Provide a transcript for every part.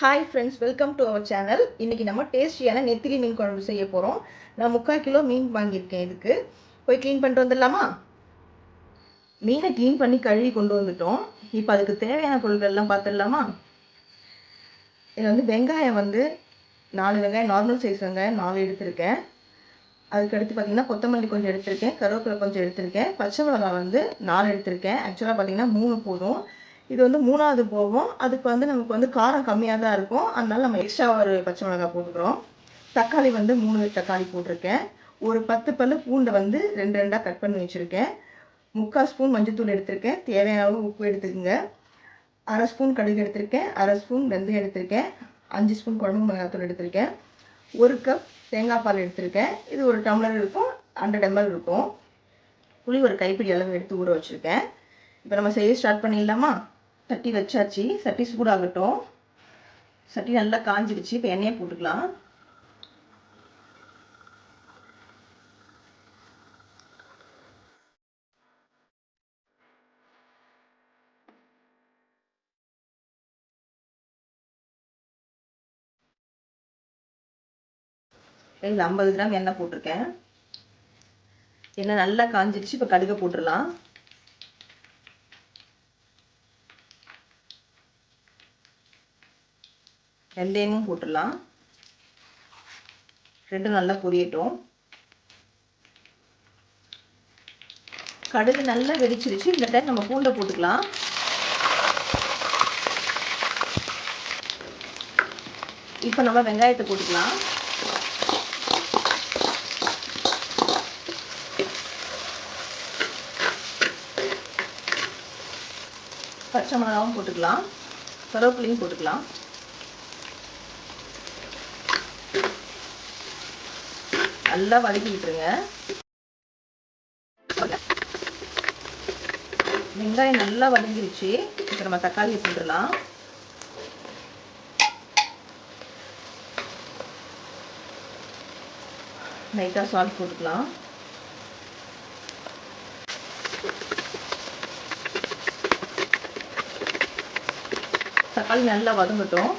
Hi friends welcome to our channel இன்றைக்கி நம்ம டேஸ்டியான நெத்திலி மீன் குழம்பு செய்ய போகிறோம் நான் முக்கால் கிலோ மீன் வாங்கியிருக்கேன் இதுக்கு. போய் க்ளீன் பண்ணிட்டு வந்துடலாமா? மீனை க்ளீன் பண்ணி கழுவி கொண்டு வந்துட்டோம். இப்போ அதுக்கு தேவையான பொருட்கள்லாம் பார்த்துடலாமா? இதில் வந்து வெங்காயம் வந்து நாலு வெங்காயம் நார்மல் சைஸ் வெங்காயம் நாலு எடுத்திருக்கேன். அதுக்கடுத்து பார்த்தீங்கன்னா கொத்தமல்லி கொஞ்சம் எடுத்திருக்கேன் கருவேப்பிலை கொஞ்சம் எடுத்திருக்கேன் பச்சை மிளகாய் வந்து நாலு எடுத்திருக்கேன். ஆக்சுவலாக பார்த்தீங்கன்னா மூணு போதும். இது வந்து மூணாவது போகும். அதுக்கு வந்து நமக்கு வந்து காரம் கம்மியாக தான் இருக்கும். அதனால நம்ம எக்ஸ்ட்ரா ஒரு பச்சை மிளகாய் போட்டுக்கிறோம். தக்காளி வந்து மூணு தக்காளி போட்டிருக்கேன். ஒரு பத்து பல்லு பூண்டை வந்து ரெண்டு ரெண்டாக கட் பண்ணி வச்சுருக்கேன். முக்கால் ஸ்பூன் மஞ்சத்தூள் எடுத்திருக்கேன். தேவையான அளவு உப்பு எடுத்துக்கோங்க. அரை ஸ்பூன் கடுகு எடுத்திருக்கேன். அரை ஸ்பூன் வெந்தயம் எடுத்திருக்கேன். அஞ்சு ஸ்பூன் குழம்பு மிளகாத்தூள் எடுத்திருக்கேன். ஒரு கப் தேங்காய் பால் எடுத்திருக்கேன். இது ஒரு டம்ளர் இருக்கும். ஹண்ட்ரட் எம்எல் இருக்கும். புளி ஒரு கைப்பிடி அளவு எடுத்து ஊற வச்சுருக்கேன். இப்போ நம்ம செய்ய ஸ்டார்ட் பண்ணிடலாமா? சட்டி வச்சாச்சு. சட்டி சூடாகட்டும். சட்டி நல்லா காஞ்சிடுச்சு. இப்போ எண்ணெயை போட்டுக்கலாம். இதில் ஐம்பது கிராம் எண்ணெய் போட்டிருக்கேன். எண்ணெய் நல்லா காஞ்சிடுச்சு. இப்போ கடுகை போட்டுடலாம். வெந்தயமும் போட்டுடலாம். ரெண்டும் நல்லா பொரியட்டும். கடுகு நல்லா வெடிச்சிருச்சு. இந்த டைம் நம்ம பூண்டை போட்டுக்கலாம். இப்போ நம்ம வெங்காயத்தை போட்டுக்கலாம். பச்சை மிளகாவும் போட்டுக்கலாம். கருவேப்பிலையும் போட்டுக்கலாம். நல்லா வதக்கி விட்டுருங்க வெங்காயம் நல்லா வதங்கிருச்சு. இப்போ நம்ம தக்காளியை போட்டுடலாம். லைட்டாக சால்ட் போட்டுக்கலாம். தக்காளி நல்லா வதங்கட்டும்.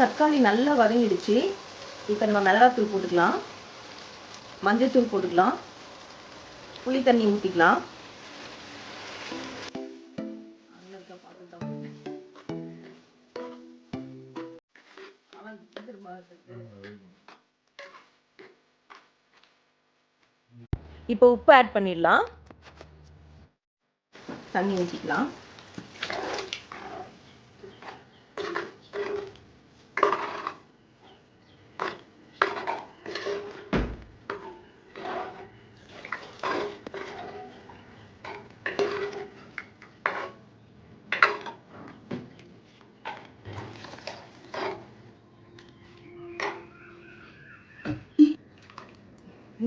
தக்காளி நல்லா வதங்கிடுச்சு. இப்போ நம்ம மிளகாத்தூள் போட்டுக்கலாம். மஞ்சள்தூள் போட்டுக்கலாம். புளி தண்ணி ஊற்றிக்கலாம் இப்போ உப்பு ஆட் பண்ணிடலாம். தண்ணி ஊற்றிக்கலாம்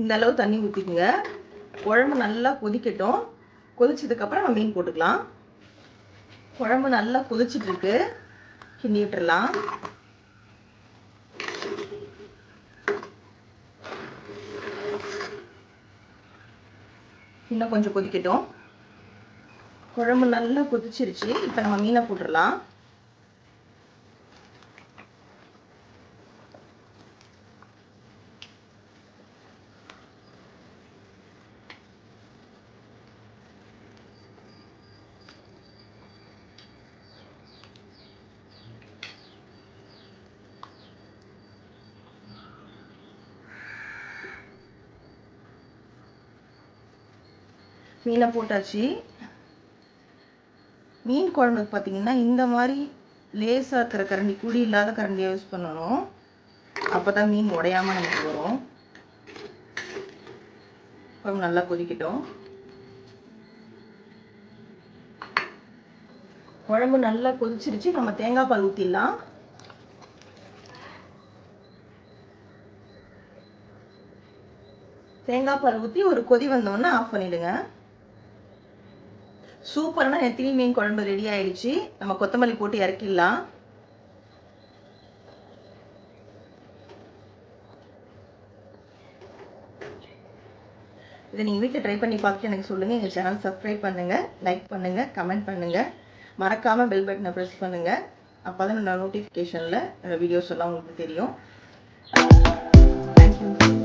இந்த அளவு தண்ணி ஊற்றிக்குங்க குழம்பு நல்லா கொதிக்கட்டும். கொதிச்சதுக்கப்புறம் நம்ம மீன் போட்டுக்கலாம். குழம்பு நல்லா கொதிச்சிட்ருக்கு கிண்டி விட்டுடலாம் இன்னும் கொஞ்சம் கொதிக்கட்டும். குழம்பு நல்லா கொதிச்சிருச்சு. இப்போ நம்ம மீனை போட்டுடலாம் மீனை போட்டாச்சு. மீன் குழம்புக்கு பார்த்தீங்கன்னா இந்த மாதிரி லேசாக இருக்கிற கரண்டி குழி இல்லாத கரண்டியை யூஸ் பண்ணணும். அப்போ தான் மீன் உடையாமல் நமக்கு வரும். குழம்பு நல்லா கொதிக்கட்டும். குழம்பு நல்லா கொதிச்சிருச்சு. நம்ம தேங்காய் பால் ஊற்றிடலாம் தேங்காய் பால் ஊற்றி ஒரு கொதி வந்தோடனே ஆஃப் பண்ணிடுங்க. சூப்பரான நெத்திலி மீன் குழம்பு ரெடி ஆயிடுச்சு. நம்ம கொத்தமல்லி போட்டு இறக்கிடலாம். இதை நீங்கள் வீட்டில் ட்ரை பண்ணி பார்த்துட்டு எனக்கு சொல்லுங்கள் எங்கள் சேனல் சப்ஸ்கிரைப் பண்ணுங்கள் லைக் பண்ணுங்கள் கமெண்ட் பண்ணுங்கள் மறக்காமல் பெல் பட்டனை ப்ரெஸ் பண்ணுங்கள் அப்போ தான் நான் நோட்டிஃபிகேஷனில் வீடியோஸ் எல்லாம் உங்களுக்கு தெரியும். தேங்க்யூ